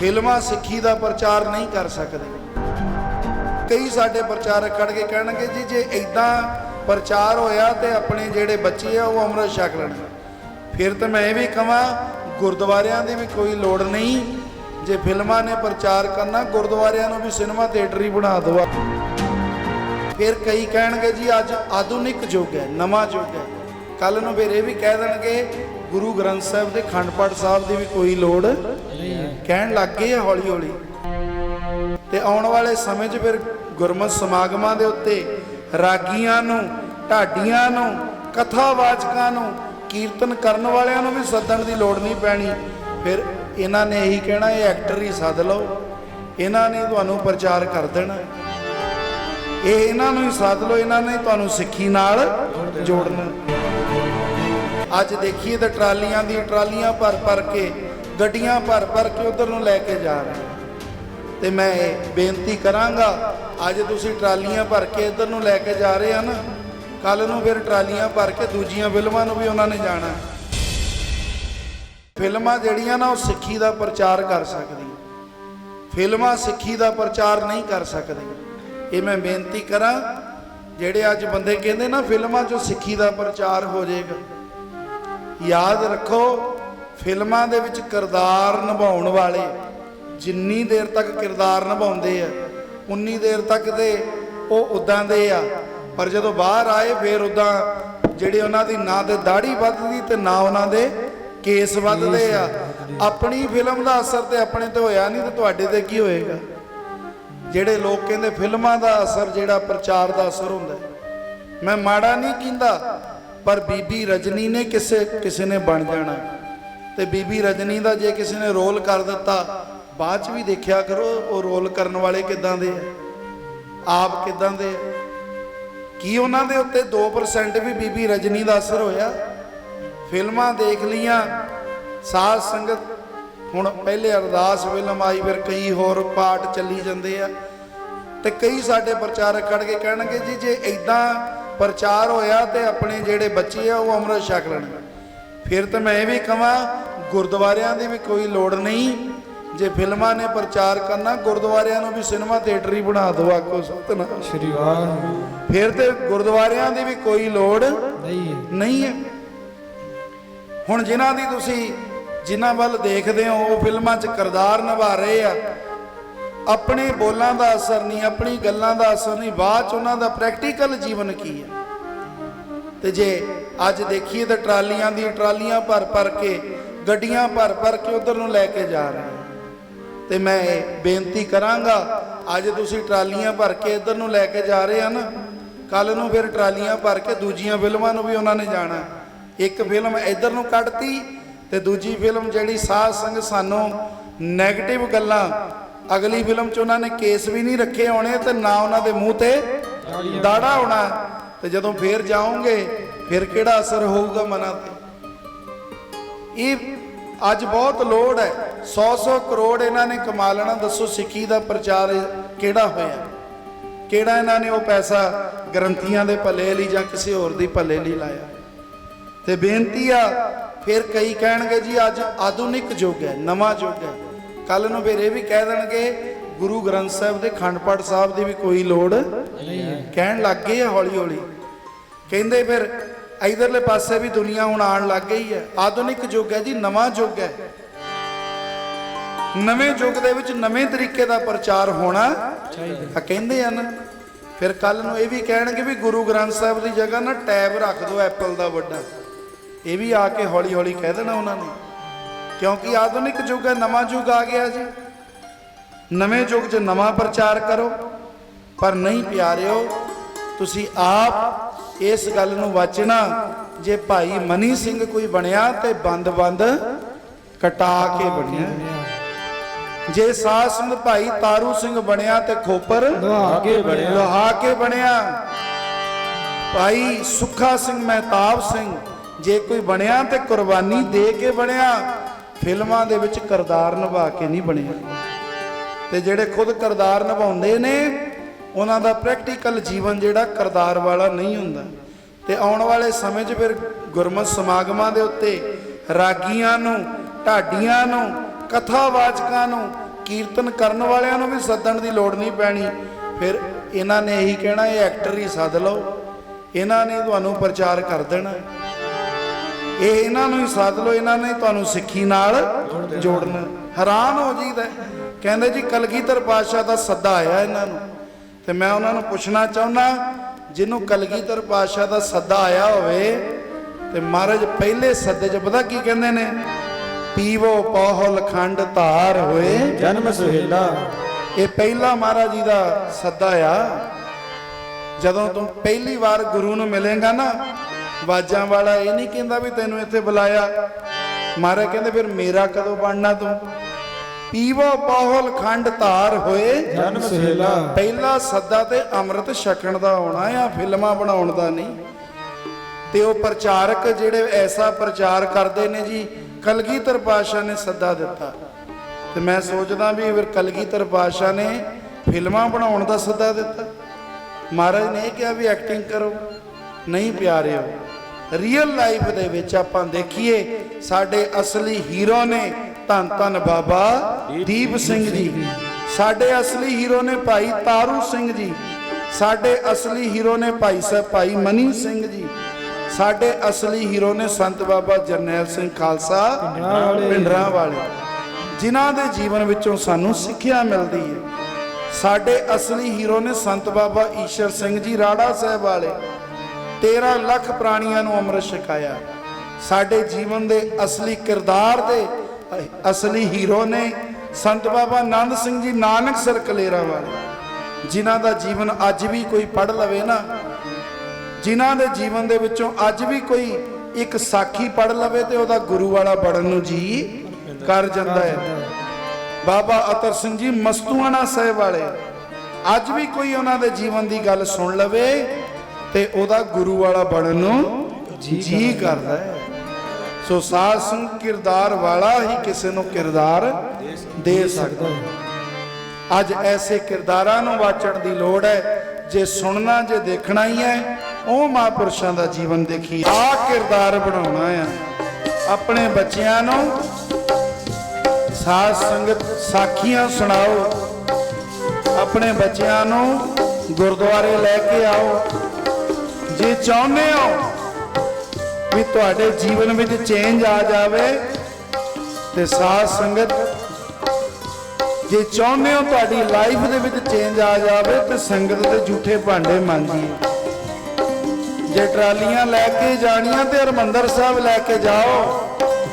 ਫਿਲਮਾਂ ਸਿੱਖੀ ਦਾ ਪ੍ਰਚਾਰ ਨਹੀਂ ਕਰ ਸਕਦੇ। ਕਈ ਸਾਡੇ ਪ੍ਰਚਾਰਕ ਖੜ ਕੇ ਕਹਿਣਗੇ, ਜੀ, ਜੇ ਇਦਾਂ ਪ੍ਰਚਾਰ ਹੋਇਆ ਤੇ ਆਪਣੇ ਜਿਹੜੇ ਬੱਚੇ ਆ, ਉਹ ਅੰਮ੍ਰਿਤ ਛਕ ਲੈਣ। ਫਿਰ ਤਾਂ ਮੈਂ ਇਹ ਵੀ ਕਹਾਂ, ਗੁਰਦੁਆਰਿਆਂ ਦੀ ਵੀ ਕੋਈ ਲੋੜ ਨਹੀਂ। ਜੇ ਫਿਲਮਾਂ ਨੇ ਪ੍ਰਚਾਰ ਕਰਨਾ, ਗੁਰਦੁਆਰਿਆਂ ਨੂੰ ਵੀ ਸਿਨੇਮਾ ਥੀਏਟਰ ਹੀ ਬਣਾ ਦਿਓ ਫਿਰ ਕਈ ਕਹਿਣਗੇ, ਜੀ, ਅੱਜ ਆਧੁਨਿਕ ਯੁੱਗ ਹੈ, ਨਵਾਂ ਯੁੱਗ ਹੈ। ਕੱਲ ਨੂੰ ਫਿਰ ਇਹ ਵੀ ਕਹਿ ਦੇਣਗੇ, ਗੁਰੂ ਗ੍ਰੰਥ ਸਾਹਿਬ ਦੇ ਖੰਡ ਪਾਠ ਸਾਹਿਬ ਦੀ ਵੀ ਕੋਈ ਲੋੜ ਕਹਿਣ ਲੱਗ ਗਏ ਆ ਹੌਲੀ ਹੌਲੀ। ਤੇ ਆਉਣ ਵਾਲੇ ਸਮੇਂ 'ਚ ਫਿਰ ਗੁਰਮਤਿ ਸਮਾਗਮਾਂ ਦੇ ਉੱਤੇ ਰਾਗੀਆਂ ਨੂੰ, ਢਾਡੀਆਂ ਨੂੰ, ਕਥਾਵਾਚਕਾਂ ਨੂੰ ਕੀਰਤਨ ਕਰਨ ਵਾਲਿਆਂ ਨੂੰ ਵੀ ਸੱਦਣ ਦੀ ਲੋੜ ਨਹੀਂ ਪੈਣੀ। ਫਿਰ ਇਹਨਾਂ ਨੇ ਇਹੀ ਕਹਿਣਾ, ਇਹ ਐਕਟਰ ਹੀ ਸੱਦ ਲਓ। ਇਹਨਾਂ ਨੇ ਤੁਹਾਨੂੰ ਪ੍ਰਚਾਰ ਕਰ ਦੇਣਾ। ਇਹ ਇਹਨਾਂ ਨੂੰ ਹੀ ਸੱਦ ਲਓ, ਇਹਨਾਂ ਨੇ ਤੁਹਾਨੂੰ ਸਿੱਖੀ ਨਾਲ ਜੋੜਨਾ। ਅੱਜ ਦੇਖੀਏ ਤਾਂ ਟਰਾਲੀਆਂ ਦੀਆਂ ਟਰਾਲੀਆਂ ਭਰ ਭਰ ਕੇ ਗੱਡੀਆਂ ਭਰ ਭਰ ਕੇ ਉਧਰ ਨੂੰ ਲੈ ਕੇ ਜਾ ਰਹੇ ਤੇ ਮੈਂ ਇਹ ਬੇਨਤੀ ਕਰਾਂਗਾ, ਅੱਜ ਤੁਸੀਂ ਟਰਾਲੀਆਂ ਭਰ ਕੇ ਇਧਰ ਨੂੰ ਲੈ ਕੇ ਜਾ ਰਹੇ ਹਨ ਨਾ ਕੱਲ ਨੂੰ ਫਿਰ ਟਰਾਲੀਆਂ ਭਰ ਕੇ ਦੂਜੀਆਂ ਫਿਲਮਾਂ ਨੂੰ ਵੀ ਉਹਨਾਂ ਨੇ ਜਾਣਾ। ਫਿਲਮਾਂ ਜਿਹੜੀਆਂ ਨਾ ਉਹ ਸਿੱਖੀ ਦਾ ਪ੍ਰਚਾਰ ਕਰ ਸਕਦੀਆਂ। ਫਿਲਮਾਂ ਸਿੱਖੀ ਦਾ ਪ੍ਰਚਾਰ ਨਹੀਂ ਕਰ ਸਕਦੀ ਇਹ ਮੈਂ ਬੇਨਤੀ ਕਰਾਂ, ਜਿਹੜੇ ਅੱਜ ਬੰਦੇ ਕਹਿੰਦੇ ਨਾ ਫਿਲਮਾਂ 'ਚੋਂ ਸਿੱਖੀ ਦਾ ਪ੍ਰਚਾਰ ਹੋ ਜਾਏਗਾ, ਯਾਦ ਰੱਖੋ ਫਿਲਮਾਂ ਦੇ ਵਿੱਚ ਕਿਰਦਾਰ ਨਿਭਾਉਣ ਵਾਲੇ ਜਿੰਨੀ ਦੇਰ ਤੱਕ ਕਿਰਦਾਰ ਨਿਭਾਉਂਦੇ ਆ, ਉਨੀ ਦੇਰ ਤੱਕ ਦੇ ਉਹ ਉਦਾਂ ਦੇ ਆ। ਪਰ ਜਦੋਂ ਬਾਹਰ ਆਏ, ਫਿਰ ਉਦਾਂ ਜਿਹੜੇ ਉਹਨਾਂ ਦੀ ਨਾ ਤੇ ਦਾੜੀ ਵੱਧਦੀ ਤੇ ਨਾ ਉਹਨਾਂ ਦੇ ਕੇਸ ਵੱਧਦੇ ਆ। ਆਪਣੀ ਫਿਲਮ ਦਾ ਅਸਰ ਤੇ ਆਪਣੇ ਤੇ ਹੋਇਆ ਨਹੀਂ ਤੇ ਤੁਹਾਡੇ ਤੇ ਕੀ ਹੋਏਗਾ? ਜਿਹੜੇ ਲੋਕ ਕਹਿੰਦੇ ਫਿਲਮਾਂ ਦਾ ਅਸਰ, ਜਿਹੜਾ ਪ੍ਰਚਾਰ ਦਾ ਅਸਰ ਹੁੰਦਾ ਮੈਂ ਮਾੜਾ ਨਹੀਂ ਕਹਿੰਦਾ, ਪਰ ਬੀਬੀ ਰਜਨੀ ਨੇ ਕਿਸੇ ਕਿਸੇ ਨੇ ਬਣ ਜਾਣਾ। ਤੇ ਬੀਬੀ ਰਜਨੀ ਦਾ ਜੇ ਕਿਸੇ ਨੇ ਰੋਲ ਕਰ ਦਿੱਤਾ, ਬਾਅਦ ਚ ਵੀ ਦੇਖਿਆ ਕਰੋ, ਉਹ ਰੋਲ ਕਰਨ ਵਾਲੇ ਕਿਦਾਂ ਦੇ ਆ? ਆਪ ਕਿਦਾਂ ਦੇ ਕੀ ਉਹਨਾਂ ਦੇ ਉੱਤੇ 2% ਵੀ ਬੀਬੀ ਰਜਨੀ ਦਾ ਅਸਰ ਹੋਇਆ? ਫਿਲਮਾਂ ਦੇਖ ਲੀਆਂ ਸਾਧ ਸੰਗਤ, ਹੁਣ ਪਹਿਲੇ ਅਰਦਾਸ ਫਿਲਮ ਆਈ, ਫਿਰ ਕਈ ਹੋਰ ਪਾਠ ਚੱਲੀ ਜਾਂਦੇ ਆ। ਤੇ ਕਈ ਸਾਡੇ ਪ੍ਰਚਾਰਕ ਖੜ ਕੇ ਕਹਿਣਗੇ, ਜੀ, ਜੇ ਇਦਾਂ ਪ੍ਰਚਾਰ ਹੋਇਆ ਤੇ ਆਪਣੇ ਜਿਹੜੇ ਬੱਚੇ ਆ, ਉਹ ਅੰਮ੍ਰਿਤ ਛਕ ਲੈਣ। ਫਿਰ ਤਾਂ ਮੈਂ ਇਹ ਵੀ ਕਹਾਂ ਗੁਰਦੁਆਰਿਆਂ ਦੀ ਵੀ ਕੋਈ ਲੋੜ ਨਹੀਂ। ਜੇ ਫਿਲਮਾਂ ਨੇ ਪ੍ਰਚਾਰ ਕਰਨਾ ਗੁਰਦੁਆਰਿਆਂ ਨੂੰ ਵੀ ਸਿਨੇਮਾ ਥੀਏਟਰ ਹੀ ਬਣਾ ਦਿਓ ਆਖੋ ਸਤਨਾਮ। ਸ਼੍ਰੀ ਵਾਹਿਗੁਰੂ। ਫਿਰ ਤੇ ਗੁਰਦੁਆਰਿਆਂ ਦੀ ਵੀ ਕੋਈ ਲੋੜ ਨਹੀਂ ਨਹੀਂ ਹੈ। ਹੁਣ ਜਿਨ੍ਹਾਂ ਦੀ ਤੁਸੀਂ ਜਿਨ੍ਹਾਂ ਵੱਲ ਦੇਖਦੇ ਹੋ ਉਹ ਫਿਲਮਾਂ 'ਚ ਕਿਰਦਾਰ ਨਿਭਾ ਰਹੇ ਆ। ਆਪਣੇ ਬੋਲਾਂ ਦਾ ਅਸਰ ਨਹੀਂ ਆਪਣੀ ਗੱਲਾਂ ਦਾ ਅਸਰ ਨਹੀਂ ਬਾਅਦ 'ਚ ਉਹਨਾਂ ਦਾ ਪ੍ਰੈਕਟੀਕਲ ਜੀਵਨ ਕੀ ਹੈ? ਤੇ ਜੇ ਅੱਜ ਦੇਖੀਏ ਤਾਂ ਟਰਾਲੀਆਂ ਦੀਆਂ ਟਰਾਲੀਆਂ ਭਰ ਭਰ ਕੇ ਗੱਡੀਆਂ ਭਰ ਭਰ ਕੇ ਉਧਰ ਨੂੰ ਲੈ ਕੇ ਜਾ ਰਹੇ ਆ। ਤੇ ਮੈਂ ਬੇਨਤੀ ਕਰਾਂਗਾ, ਅੱਜ ਤੁਸੀਂ ਟਰਾਲੀਆਂ ਭਰ ਕੇ ਇਧਰ ਨੂੰ ਲੈ ਕੇ ਜਾ ਰਹੇ ਆ ਨਾ ਕੱਲ ਨੂੰ ਫਿਰ ਟਰਾਲੀਆਂ ਭਰ ਕੇ ਦੂਜੀਆਂ ਫਿਲਮਾਂ ਨੂੰ ਵੀ ਉਹਨਾਂ ਨੇ ਜਾਣਾ। ਇੱਕ ਫਿਲਮ ਇਧਰ ਨੂੰ ਕੱਢਤੀ ਤੇ ਦੂਜੀ ਫਿਲਮ ਜਿਹੜੀ ਸਾਧ ਸੰਗ ਸਾਨੂੰ 네ਗੇਟਿਵ ਗੱਲਾਂ, ਅਗਲੀ ਫਿਲਮ 'ਚ ਉਹਨਾਂ ਨੇ ਕੇਸ ਵੀ ਨਹੀਂ ਰੱਖੇ ਹੋਣੇ ਤੇ ਨਾ ਉਹਨਾਂ ਦੇ ਮੂੰਹ ਤੇ ਦਾੜਾ ਹੋਣਾ। ਤੇ ਜਦੋਂ ਫੇਰ ਜਾਓਗੇ, ਫਿਰ ਕਿਹੜਾ ਅਸਰ ਹੋਊਗਾ ਮਨਾਂ ਤੇ? ਇਹ ਅੱਜ ਬਹੁਤ ਲੋੜ ਹੈ। 100-100 ਕਰੋੜ ਇਹਨਾਂ ਨੇ ਕਮਾ ਲੈਣਾ। ਦੱਸੋ ਸਿੱਖੀ ਦਾ ਪ੍ਰਚਾਰ ਕਿਹੜਾ ਹੋਇਆ? ਕਿਹੜਾ ਇਹਨਾਂ ਨੇ ਉਹ ਪੈਸਾ ਗਰੰਟੀਆਂ ਦੇ ਭੱਲੇ ਲਈ ਜਾਂ ਕਿਸੇ ਹੋਰ ਦੀ ਭੱਲੇ ਲਈ ਲਾਇਆ? ਤੇ ਬੇਨਤੀ ਆ ਫਿਰ ਕਈ ਕਹਿਣਗੇ ਜੀ ਅੱਜ ਆਧੁਨਿਕ ਯੁੱਗ ਹੈ ਨਵਾਂ ਯੁੱਗ ਹੈ। ਕੱਲ ਨੂੰ ਫਿਰ ਇਹ ਵੀ ਕਹਿ ਦੇਣਗੇ ਗੁਰੂ ਗ੍ਰੰਥ ਸਾਹਿਬ ਦੇ ਖੰਡ ਪਾਠ ਸਾਹਿਬ ਦੀ ਵੀ ਕੋਈ ਲੋੜ ਕਹਿਣ ਲੱਗ ਗਏ ਹੌਲੀ ਹੌਲੀ ਕਹਿੰਦੇ ਫਿਰ ਇਧਰਲੇ ਪਾਸੇ ਵੀ ਦੁਨੀਆ ਹੁਣ ਆਉਣ ਲੱਗ ਗਈ ਹੈ। ਆਧੁਨਿਕ ਯੁੱਗ ਹੈ ਜੀ, ਨਵਾਂ ਯੁੱਗ ਹੈ। ਨਵੇਂ ਯੁੱਗ ਦੇ ਵਿੱਚ ਨਵੇਂ ਤਰੀਕੇ ਦਾ ਪ੍ਰਚਾਰ ਹੋਣਾ ਆ ਕਹਿੰਦੇ ਆ ਨਾ ਫਿਰ ਕੱਲ ਨੂੰ ਇਹ ਵੀ ਕਹਿਣਗੇ ਵੀ ਗੁਰੂ ਗ੍ਰੰਥ ਸਾਹਿਬ ਦੀ ਜਗ੍ਹਾ ਨਾ ਟੈਬ ਰੱਖ ਦਿਓ ਐਪਲ ਦਾ ਵੱਡਾ। ਇਹ ਵੀ ਆ ਕੇ ਹੌਲੀ ਹੌਲੀ ਕਹਿ ਦੇਣਾ ਉਹਨਾਂ ਨੇ। ਕਿਉਂਕਿ ਆਧੁਨਿਕ ਯੁੱਗ ਹੈ, ਨਵਾਂ ਯੁੱਗ ਆ ਗਿਆ ਜੀ। ਨਵੇਂ ਯੁੱਗ 'ਚ ਨਵਾਂ ਪ੍ਰਚਾਰ ਕਰੋ। ਪਰ ਨਹੀਂ ਪਿਆਰਿਓ, ਤੁਸੀਂ ਆਪ ਇਸ ਗੱਲ ਨੂੰ ਵਾਚਣਾ ਜੇ ਭਾਈ ਮਨੀ ਸਿੰਘ ਕੋਈ ਬਣਿਆ ਤੇ ਬੰਦ ਬੰਦ ਕਟਾ ਕੇ ਬਣਿਆ। ਜੇ ਸਾਧ ਸੰਤ ਭਾਈ ਤਾਰੂ ਸਿੰਘ ਬਣਿਆ ਤੇ ਖੋਪਰ ਦੁਹਾ ਕੇ ਬਣਿਆ। ਦੁਹਾ ਕੇ ਬਣਿਆ। ਭਾਈ ਸੁੱਖਾ ਸਿੰਘ ਮਹਿਤਾਬ ਸਿੰਘ ਜੇ ਕੋਈ ਬਣਿਆ ਤੇ ਕੁਰਬਾਨੀ ਦੇ ਕੇ ਬਣਿਆ ਫਿਲਮਾਂ ਦੇ ਵਿੱਚ ਕਿਰਦਾਰ ਨਿਭਾ ਕੇ ਨਹੀਂ ਬਣਿਆ। ਤੇ ਜਿਹੜੇ ਖੁਦ ਕਿਰਦਾਰ ਨਿਭਾਉਂਦੇ ਨੇ ਉਹਨਾਂ ਦਾ ਪ੍ਰੈਕਟੀਕਲ ਜੀਵਨ ਜਿਹੜਾ ਕਿਰਦਾਰ ਵਾਲਾ ਨਹੀਂ ਹੁੰਦਾ। ਤੇ ਆਉਣ ਵਾਲੇ ਸਮੇਂ 'ਚ ਫਿਰ ਗੁਰਮਤਿ ਸਮਾਗਮਾਂ ਦੇ ਉੱਤੇ ਰਾਗੀਆਂ ਨੂੰ, ਢਾਡੀਆਂ ਨੂੰ, ਕਥਾਵਾਚਕਾਂ ਨੂੰ, ਕੀਰਤਨ ਕਰਨ ਵਾਲਿਆਂ ਨੂੰ ਵੀ ਸੱਦਣ ਦੀ ਲੋੜ ਨਹੀਂ ਪੈਣੀ। ਫਿਰ ਇਹਨਾਂ ਨੇ ਇਹੀ ਕਹਿਣਾ, ਇਹ ਐਕਟਰ ਹੀ ਸੱਦ ਲਓ। ਇਹਨਾਂ ਨੇ ਤੁਹਾਨੂੰ ਪ੍ਰਚਾਰ ਕਰ ਦੇਣਾ। ਇਹ ਇਹਨਾਂ ਨੂੰ ਹੀ ਸੱਦ ਲਓ, ਇਹਨਾਂ ਨੇ ਤੁਹਾਨੂੰ ਸਿੱਖੀ ਨਾਲ ਜੋੜਨਾ। ਹੈਰਾਨ ਹੋ ਜੀਦਾ ਕਹਿੰਦੇ ਜੀ, ਕਲਗੀਧਰ ਪਾਤਸ਼ਾਹ ਦਾ ਸੱਦਾ ਆਇਆ ਇਹਨਾਂ ਨੂੰ। ਤੇ ਮੈਂ ਉਹਨਾਂ ਨੂੰ ਪੁੱਛਣਾ ਚਾਹੁੰਦਾ ਜਿਹਨੂੰ ਕਲਗੀਧਰ ਪਾਤਸ਼ਾਹ ਦਾ ਸੱਦਾ ਆਇਆ ਹੋਵੇ ਤੇ ਮਹਾਰਾਜ ਪਹਿਲੇ ਸੱਦੇ 'ਚ ਪਤਾ ਕੀ ਕਹਿੰਦੇ ਨੇ? ਪੀਵੋ ਪਹੁਲ ਖੰਡ ਧਾਰ ਹੋਏ। ਜਨਮ ਸੁਹੇਲਾ। ਇਹ ਪਹਿਲਾ ਮਹਾਰਾਜ ਜੀ ਦਾ ਸੱਦਾ ਆ। ਜਦੋਂ ਤੂੰ ਪਹਿਲੀ ਵਾਰ ਗੁਰੂ ਨੂੰ ਮਿਲੇਗਾ ਨਾ ਬਾਜਾਂ ਵਾਲਾ ਇਹ ਨਹੀਂ ਕਹਿੰਦਾ ਵੀ ਤੈਨੂੰ ਇੱਥੇ ਬੁਲਾਇਆ। ਮਹਾਰਾਜ ਕਹਿੰਦੇ ਫਿਰ ਮੇਰਾ ਕਦੋਂ ਬਣਨਾ ਤੂੰ? ਪੀਵੋ ਪਾਹਲ ਖੰਡ ਧਾਰ ਹੋਏ। ਜਨਮ ਸੁਹੇਲਾ ਪਹਿਲਾ ਸੱਦਾ ਤੇ ਅੰਮ੍ਰਿਤ ਛਕਣ ਦਾ ਆਉਣਾ ਆ ਫਿਲਮਾਂ ਬਣਾਉਣ ਦਾ ਨਹੀਂ। ਤੇ ਉਹ ਪ੍ਰਚਾਰਕ ਜਿਹੜੇ ਐਸਾ ਪ੍ਰਚਾਰ ਕਰਦੇ ਨੇ ਜੀ ਕਲਗੀਧਰ ਪਾਸ਼ਾ ਨੇ ਸੱਦਾ ਦਿੱਤਾ। ਤੇ ਮੈਂ ਸੋਚਦਾ ਵੀ ਫਿਰ ਕਲਗੀਧਰ ਪਾਸ਼ਾ ਨੇ ਫਿਲਮਾਂ ਬਣਾਉਣ ਦਾ ਸੱਦਾ ਦਿੱਤਾ। ਮਹਾਰਾਜ ਨੇ ਇਹ ਕਿਹਾ ਵੀ ਐਕਟਿੰਗ ਕਰੋ ਨਹੀਂ ਪਿਆਰਿਓ। ਰੀਅਲ ਲਾਈਫ ਦੇ ਵਿੱਚ ਆਪਾਂ ਦੇਖੀਏ ਸਾਡੇ ਅਸਲੀ ਹੀਰੋ ਨੇ ਧੰਨ ਧੰਨ ਬਾਬਾ ਦੀਪ ਸਿੰਘ ਜੀ। ਸਾਡੇ ਅਸਲੀ ਹੀਰੋ ਨੇ ਭਾਈ ਤਾਰੂ ਸਿੰਘ ਜੀ। ਸਾਡੇ ਅਸਲੀ ਹੀਰੋ ਨੇ ਭਾਈ ਸਾਹਿਬ ਭਾਈ ਮਨੀ ਸਿੰਘ ਜੀ। ਸਾਡੇ ਅਸਲੀ ਹੀਰੋ ਨੇ ਸੰਤ ਬਾਬਾ ਜਰਨੈਲ ਸਿੰਘ ਖਾਲਸਾ ਵਾਲੇ। ਵਾਲੇ। ਜਿਨ੍ਹਾਂ ਦੇ ਜੀਵਨ ਵਿੱਚੋਂ ਸਾਨੂੰ ਸਿੱਖਿਆ ਮਿਲਦੀ ਹੈ। ਸਾਡੇ ਅਸਲੀ ਹੀਰੋ ਨੇ ਸੰਤ ਬਾਬਾ ਈਸ਼ਰ ਸਿੰਘ ਜੀ ਰਾੜਾ ਸਾਹਿਬ ਵਾਲੇ। 13 ਲੱਖ ਪ੍ਰਾਣੀਆਂ ਨੂੰ ਅੰਮ੍ਰਿਤ ਛਕਾਇਆ। ਸਾਡੇ ਜੀਵਨ ਦੇ ਅਸਲੀ ਕਿਰਦਾਰ ਦੇ ਅਸਲੀ ਹੀਰੋ ਨੇ ਸੰਤ ਬਾਬਾ ਆਨੰਦ ਸਿੰਘ ਜੀ ਨਾਨਕ ਸਰ ਕਲੇਰਾ ਵਾਲੇ ਜਿਨ੍ਹਾਂ ਦਾ ਜੀਵਨ ਅੱਜ ਵੀ ਕੋਈ ਪੜ ਲਵੇ ਨਾ ਜਿਨ੍ਹਾਂ ਦੇ ਜੀਵਨ ਦੇ ਵਿੱਚੋਂ ਅੱਜ ਵੀ ਕੋਈ ਇੱਕ ਸਾਖੀ ਪੜ ਲਵੇ ਤੇ ਉਹਦਾ ਗੁਰੂ ਵਾਲਾ ਬਣਨ ਨੂੰ ਜੀ ਕਰ ਜਾਂਦਾ ਹੈ। ਬਾਬਾ ਅਤਰ ਸਿੰਘ ਜੀ ਮਸਤੂਆਣਾ ਸਾਹਿਬ ਵਾਲੇ ਅੱਜ ਵੀ ਕੋਈ ਉਹਨਾਂ ਦੇ ਜੀਵਨ ਦੀ ਗੱਲ ਸੁਣ ਲਵੇ ਤੇ ਉਹਦਾ ਗੁਰੂ ਵਾਲਾ ਬਣਨ ਨੂੰ ਜੀ ਕਰਦਾ ਹੈ। ਸੋ ਸਾਧ ਸੰਗ ਕਿਰਦਾਰ ਵਾਲਾ ਹੀ ਕਿਸੇ ਨੂੰ ਕਿਰਦਾਰ ਦੇ ਸਕਦਾ ਹੈ। ਅੱਜ ਐਸੇ ਕਿਰਦਾਰਾਂ ਨੂੰ ਵਾਚਣ ਦੀ ਲੋੜ ਹੈ, ਜੇ ਸੁਣਨਾ, ਜੇ ਦੇਖਣਾ ਹੀ ਹੈ, ਉਹ ਮਹਾਂਪੁਰਸ਼ਾਂ ਦਾ ਜੀਵਨ ਦੇਖੀ ਆ ਕਿਰਦਾਰ ਬਣਾਉਣਾ ਆ। ਆਪਣੇ ਬੱਚਿਆਂ ਨੂੰ ਸਾਧ ਸੰਗਤ ਸਾਖੀਆਂ ਸੁਣਾਓ। ਆਪਣੇ ਬੱਚਿਆਂ ਨੂੰ ਗੁਰਦੁਆਰੇ ਲੈ ਕੇ ਆਓ। ਜੇ ਚਾਹੁੰਦੇ ਹੋ ਵੀ ਤੁਹਾਡੇ ਜੀਵਨ ਵਿੱਚ ਚੇਂਜ ਆ ਜਾਵੇ ਤੇ ਸਾਧ ਸੰਗਤ ਜੇ ਚਾਹੁੰਦੇ ਹੋ ਤੁਹਾਡੀ ਲਾਈਫ ਦੇ ਵਿੱਚ ਚੇਂਜ ਆ ਜਾਵੇ ਤੇ ਸੰਗਤ ਦੇ ਝੂਠੇ ਭਾਂਡੇ ਮਾਂਜੀਏ। ਜੇ ਟਰਾਲੀਆਂ ਲੈ ਕੇ ਜਾਣੀਆਂ ਤੇ ਹਰਮੰਦਰ ਸਾਹਿਬ ਲੈ ਕੇ ਜਾਓ,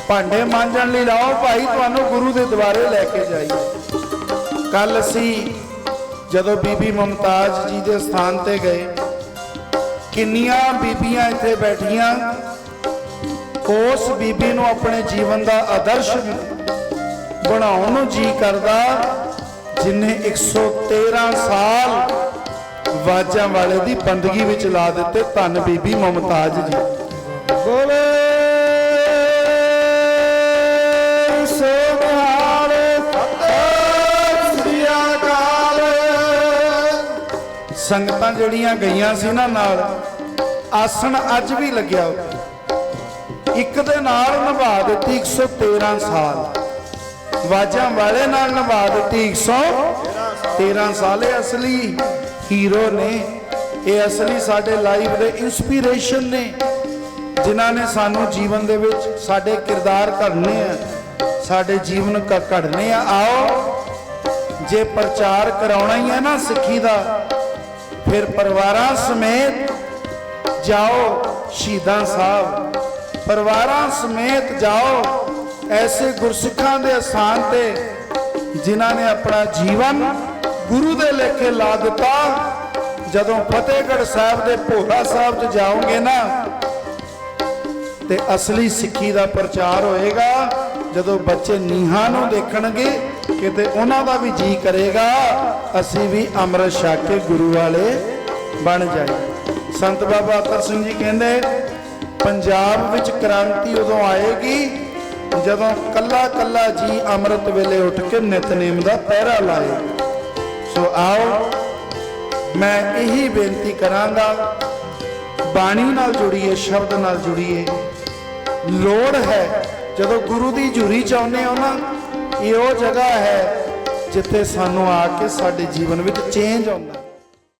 ਭਾਂਡੇ ਮਾਂਜਣ ਲਈ ਲਾਓ, ਭਾਈ ਤੁਹਾਨੂੰ ਗੁਰੂ ਦੇ ਦੁਆਰੇ ਲੈ ਕੇ ਜਾਈਏ। ਕੱਲ ਅਸੀਂ ਜਦੋਂ ਬੀਬੀ ਮਮਤਾਜ ਜੀ ਦੇ ਸਥਾਨ ਤੇ ਗਏ, ਕਿੰਨੀਆਂ ਬੀਬੀਆਂ ਇੱਥੇ ਬੈਠੀਆਂ ਉਸ ਬੀਬੀ ਨੂੰ ਆਪਣੇ ਜੀਵਨ ਦਾ ਆਦਰਸ਼ ਬਣਾਉਣ ਨੂੰ ਜੀ ਕਰਦਾ, ਜਿਨੇ 113 ਸਾਲ ਵਾਜਾਂ ਵਾਲੇ ਦੀ ਬੰਦਗੀ ਵਿੱਚ ਲਾ ਦਿੱਤੇ ਧੰਨ ਬੀਬੀ ਮਮਤਾਜ ਜੀ। ਬੋਲੇ ਸੰਗਤਾਂ ਜਿਹੜੀਆਂ ਗਈਆਂ ਸੀ ਨਾ ਨਾਲ, ਆਸਣ ਅੱਜ ਵੀ ਲੱਗਿਆ ਉੱਥੇ ਇੱਕ ਦੇ ਨਾਲ ਨਿਭਾ ਦਿੱਤੀ 113 ਸਾਲ। ਵਾਜਾਂ ਵਾਲੇ ਨਾਲ ਨਿਭਾ ਦਿੱਤੀ 113 ਸਾਲ। ਇਹ ਅਸਲੀ ਹੀਰੋ ਨੇ, ਇਹ ਅਸਲੀ ਸਾਡੇ ਲਾਈਫ ਦੇ ਇਨਸਪੀਰੇਸ਼ਨ ਨੇ, ਜਿਨ੍ਹਾਂ ਨੇ ਸਾਨੂੰ ਜੀਵਨ ਦੇ ਵਿੱਚ ਸਾਡੇ ਕਿਰਦਾਰ ਘੜਨੇ ਆ, ਸਾਡੇ ਜੀਵਨ ਘੜਨੇ ਆ। ਆਓ, ਜੇ ਪ੍ਰਚਾਰ ਕਰਾਉਣਾ ਹੀ ਹੈ ਨਾ ਸਿੱਖੀ ਦਾ, ਫਿਰ ਪਰਿਵਾਰਾਂ ਸਮੇਤ ਜਾਓ ਸ਼ਹੀਦਾਂ ਸਾਹਿਬ। ਪਰਿਵਾਰਾਂ ਸਮੇਤ ਜਾਓ ਐਸੇ ਗੁਰਸਿੱਖਾਂ ਦੇ ਅਸਥਾਨ ਤੇ ਜਿਨ੍ਹਾਂ ਨੇ ਆਪਣਾ ਜੀਵਨ ਗੁਰੂ ਦੇ ਲੇਖੇ ਲਾ ਦਿੱਤਾ। ਜਦੋਂ ਫਤਿਹਗੜ੍ਹ ਸਾਹਿਬ ਦੇ ਭੋਰਾ ਸਾਹਿਬ 'ਚ ਜਾਓਗੇ ਨਾ, ਤੇ ਅਸਲੀ ਸਿੱਖੀ ਦਾ ਪ੍ਰਚਾਰ ਹੋਏਗਾ। ਜਦੋਂ ਬੱਚੇ ਨੀਹਾਂ ਨੂੰ ਦੇਖਣਗੇ, ਕਿਤੇ ਉਹਨਾਂ ਦਾ ਵੀ ਜੀ ਕਰੇਗਾ, ਅਸੀਂ ਵੀ ਅੰਮ੍ਰਿਤ ਛਕ ਕੇ ਗੁਰੂ ਵਾਲੇ ਬਣ ਜਾਈਏ। ਸੰਤ ਬਾਬਾ ਅਤਰ ਸਿੰਘ ਜੀ ਕਹਿੰਦੇ ਪੰਜਾਬ ਵਿੱਚ ਕ੍ਰਾਂਤੀ ਉਦੋਂ ਆਏਗੀ ਜਦੋਂ ਕੱਲਾ ਕੱਲਾ ਜੀ ਅੰਮ੍ਰਿਤ ਵੇਲੇ ਉੱਠ ਕੇ ਨਿਤਨੇਮ ਦਾ ਪਹਿਰਾ ਲਾਏ। ਸੋ ਆਓ, ਮੈਂ ਇਹੀ ਬੇਨਤੀ ਕਰਾਂਗਾ, ਬਾਣੀ ਨਾਲ ਜੁੜੀਏ, ਸ਼ਬਦ ਨਾਲ ਜੁੜੀਏ। ਲੋੜ ਹੈ, ਜਦੋਂ ਗੁਰੂ ਦੀ ਝੂਰੀ ਚਾਹੁੰਦੇ ਹੋ ਨਾ, ਇਹ ਉਹ ਜਗ੍ਹਾ ਹੈ ਜਿੱਥੇ ਸਾਨੂੰ ਆ ਕੇ ਸਾਡੇ ਜੀਵਨ ਵਿੱਚ ਚੇਂਜ ਆਉਂਦਾ।